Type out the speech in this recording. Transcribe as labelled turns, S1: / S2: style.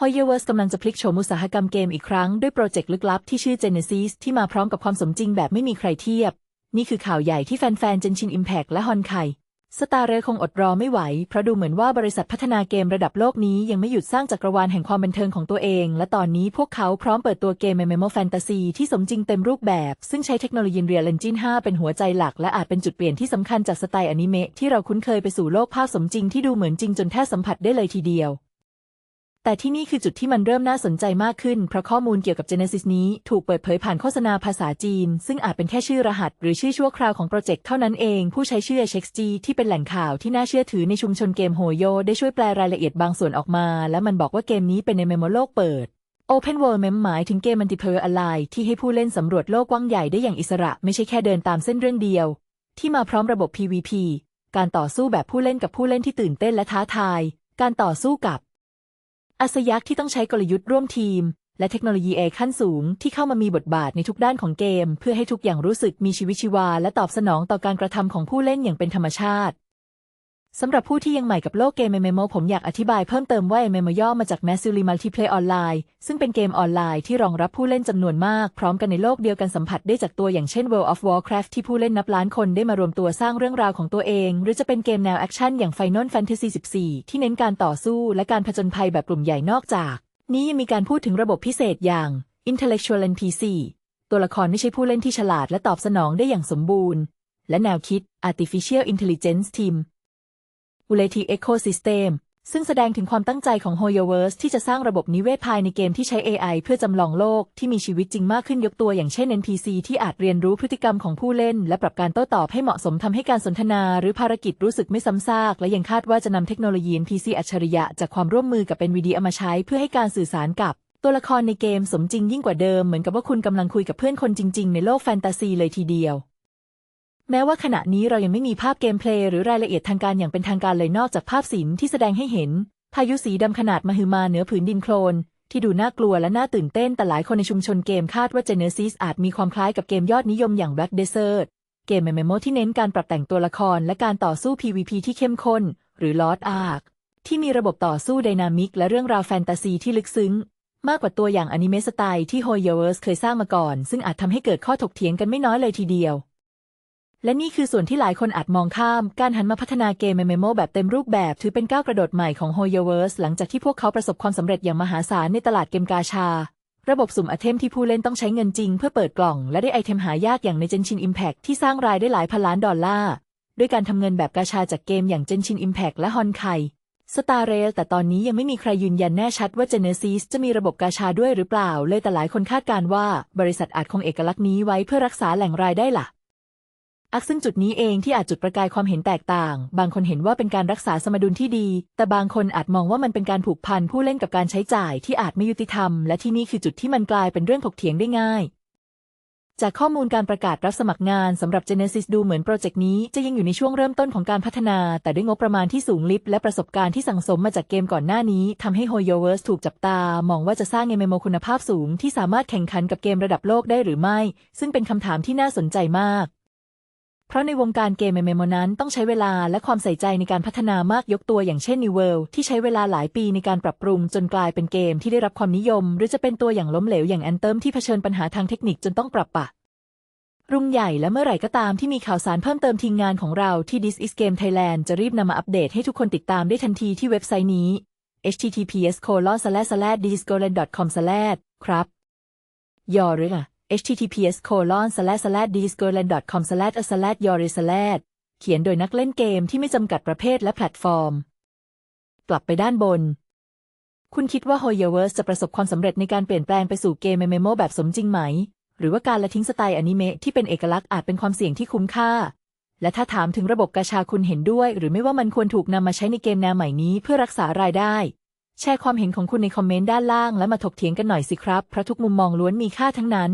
S1: ฮอยเวอร์สกำลังจะพลิกโฉมอุตสาหกรรมเกมอีกครั้งด้วยโปรเจกต์ลึกลับที่ชื่อ Genesis ที่มาพร้อมกับความสมจริงแบบไม่มีใครเทียบ นี่คือข่าวใหญ่ที่แฟนๆ Genshin Impact และฮอนไคสตาร์เรคงอดรอไม่ไหว เพราะดูเหมือนว่าบริษัทพัฒนาเกมระดับโลกนี้ยังไม่หยุดสร้างจักรวาลแห่งความบันเทิงของตัวเอง และตอนนี้พวกเขาพร้อมเปิดตัวเกม MMO Fantasy ที่สมจริงเต็มรูปแบบ ซึ่งใช้เทคโนโลยี Real Engine 5 เป็นหัวใจหลัก และอาจเป็นจุดเปลี่ยนที่สำคัญจากสไตล์อนิเมะที่เราคุ้นเคยไปสู่โลกภาพสมจริงที่ดูเหมือนจริงจนแทบสัมผัสได้เลยทีเดียว แต่ที่นี่คือจุดที่มันเริ่มน่าสนใจมากขึ้น เพราะข้อมูลเกี่ยวกับ Genesis นี้ถูกเปิดเผยผ่านโฆษณาภาษาจีน ซึ่งอาจเป็นแค่ชื่อรหัส หรือชื่อชั่วคราวของโปรเจกต์เท่านั้นเอง ผู้ใช้ชื่อ HXG ที่เป็นแหล่งข่าวที่น่าเชื่อถือในชุมชนเกมโฮโย ได้ช่วยแปลรายละเอียดบางส่วนออกมา และมันบอกว่าเกมนี้เป็นในเมมโลกเปิด Open World Mem หมายถึงเกมมัลติเพลยอร์ออนไลน์ที่ให้ผู้เล่นสำรวจโลกกว้างใหญ่ได้อย่างอิสระ ไม่ใช่แค่เดินตามเส้นเรื่องเดียว ที่มาพร้อมระบบ PVP การต่อสู้แบบผู้เล่นกับผู้เล่นที่ตื่นเต้นและท้าทาย การต่อสู้กับ อาสยักษ์ที่ต้องใช้กลยุทธ์ร่วมทีม และเทคโนโลยีเอขั้นสูงที่เข้ามามีบทบาทในทุกด้านของเกม เพื่อให้ทุกอย่างรู้สึกมีชีวิตชีวา และตอบสนองต่อการกระทำของผู้เล่นอย่างเป็นธรรมชาติ สำหรับผู้ที่ยังใหม่กับโลกเกม MMO ผมอยากอธิบายเพิ่มเติมว่า MMO ย่อมาจาก Massively Multiplayer Online ซึ่งเป็นเกมออนไลน์ที่รองรับผู้เล่นจำนวนมาก พร้อมกันในโลกเดียวกันสัมผัสได้จากตัวอย่างเช่น World of Warcraft ที่ผู้เล่นนับล้านคนได้มารวมตัวสร้างเรื่องราวของตัวเอง หรือจะเป็นเกมแนวแอคชั่นอย่าง Final Fantasy 14 ที่เน้นการต่อสู้และการผจญภัยแบบกลุ่มใหญ่นอกจาก นี้ยังมีการพูดถึงระบบพิเศษอย่าง Intellectual NPC ตัวละครไม่ใช่ผู้เล่นที่ฉลาดและตอบสนองได้อย่างสมบูรณ์ และแนวคิด Artificial Intelligence Team u l e t i Ecosystem ซึ่งแสดงถึงความตั้งใจของ HoYoverse ที่จะสร้างระบบนิเวศภายในเกมที่ใช้ AI เพื่อจำลองโลกที่มีชีวิตจริงมากขึ้นยกตัวอย่างเช่น NPC ที่อาจเรียนรู้พฤติกรรมของผู้เล่น และปรับการโต้ตอบให้เหมาะสมทำให้การสนทนา หรือภารกิจรู้สึกไม่ซ้ำซาก และยังคาดว่าจะนำเทคโนโลยี NPC อัจฉริยะจากความร่วมมือกับ NVIDIA มาใช้เพื่อให้การสื่อสารกับตัวละครในเกมสมจริงยิ่งกว่าเดิมเหมือนกับว่าคุณกำลังคุยกับเพื่อนคนจริง ๆ ในโลกแฟนตาซีเลยทีเดียว แม้ว่าขณะนี้เรายังไม่มีภาพเกมเพลย์หรือรายละเอียดทางการอย่างเป็นทางการเลยนอกจากภาพศิลป์ที่แสดงให้เห็น พายุสีดำขนาดมหึมาเหนือผืนดินโคลน ที่ดูน่ากลัวและน่าตื่นเต้นแต่หลายคนในชุมชนเกมคาดว่า Genesis อาจมีความคล้ายกับเกมยอดนิยมอย่าง Black Desert เกม MMO ที่เน้นการปรับแต่งตัวละครและการต่อสู้ PVP ที่เข้มข้น หรือ Lost Ark ที่มีระบบต่อสู้ไดนามิกและเรื่องราวแฟนตาซีที่ลึกซึ้ง มากกว่าตัวอย่างอนิเมะสไตล์ที่ HoYoverse เคยสร้างมาก่อน ซึ่งอาจทำให้เกิดข้อถกเถียงกันไม่น้อยเลยทีเดียว และนี่คือส่วนที่หลายคนอาจมองข้าม การหันมาพัฒนาเกม MMO แบบเต็มรูปแบบ ถือเป็นก้าวกระโดดใหม่ของ HoYoverse หลังจากที่พวกเขาประสบความสำเร็จอย่างมหาศาลในตลาดเกมกาชา ระบบสุ่มไอเทมที่ผู้เล่นต้องใช้เงินจริงเพื่อเปิดกล่อง และได้ไอเทมหายากอย่างใน Genshin Impact ที่สร้างรายได้หลายพันล้านดอลลาร์ด้วยการทำเงินแบบกาชาจากเกมอย่าง Genshin Impact และ Honkai Star Rail แต่ตอนนี้ยังไม่มีใครยืนยันแน่ชัดว่า Genesis จะมีระบบกาชาด้วยหรือเปล่า เลยแต่หลายคนคาดการว่า บริษัทอาจคงเอกลักษณ์นี้ไว้เพื่อรักษาแหล่งรายได้หลัก อักซึ่งจุดนี้เองที่อาจจุดประกายความเห็นแตกต่าง บางคนเห็นว่าเป็นการรักษาสมดุลที่ดี แต่บางคนอาจมองว่ามันเป็นการผูกพันผู้เล่นกับการใช้จ่ายที่อาจไม่ยุติธรรม และที่นี่คือจุดที่มันกลายเป็นเรื่องถกเถียงได้ง่าย จากข้อมูลการประกาศรับสมัครงานสำหรับ Genesis ดูเหมือนโปรเจกต์นี้จะยังอยู่ในช่วงเริ่มต้นของการพัฒนา แต่ด้วยงบประมาณที่สูงลิบและประสบการณ์ที่สั่งสมมาจากเกมก่อนหน้านี้ทำให้ HoYoverse ถูกจับตา มองว่าจะสร้างเกมเมโมคุณภาพสูง ที่สามารถแข่งขันกับเกมระดับโลกได้หรือไม่ ซึ่งเป็นคำถามที่น่าสนใจมาก เพราะในวงการเกมเมมโมนั้นต้องใช้เวลาและความใส่ใจในการพัฒนามากยกตัวอย่างเช่น New World ที่ใช้เวลาหลายปีในการปรับปรุงจนกลายเป็นเกมที่ได้รับความนิยม หรือจะเป็นตัวอย่างล้มเหลวอย่าง Anthem ที่เผชิญปัญหาทางเทคนิคจนต้องปรับปะรุ่งใหญ่และเมื่อไหร่ก็ตามที่มีข่าวสารเพิ่มเติมทีมงานของเราที่ This is Game Thailand จะรีบนำมาอัปเดตให้ทุกคนติดตามได้ทันทีที่เว็บไซต์นี้ https colon slash slash discoland.com slash ครับ ยอหรือล่ะ https colon slash slash d s c o l a n d com slash slash y o r i slash เขียนโดยนักเล่นเกมที่ไม่จำกัดประเภทและแพลตฟอร์ม กลับไปด้านบน คุณคิดว่า HoYoverse จะประสบความสำเร็จในการเปลี่ยนแปลงไปสู่เกม MMO แบบสมจริงไหม หรือว่าการละทิ้งสไตล์อนิเมะที่เป็นเอกลักษณ์อาจเป็นความเสี่ยงที่คุ้มค่า และถ้าถามถึงระบบกาชาคุณเห็นด้วย หรือไม่ว่ามันควรถูกนำมาใช้ในเกมแนวใหม่นี้เพื่อรักษารายได้แชร์ความเห็นของคุณในคอมเมนต์ด้านล่างและมาถกเถียงกันหน่อยสิครับ เพราะทุกมุมมองล้วนมีค่าทั้งนั้น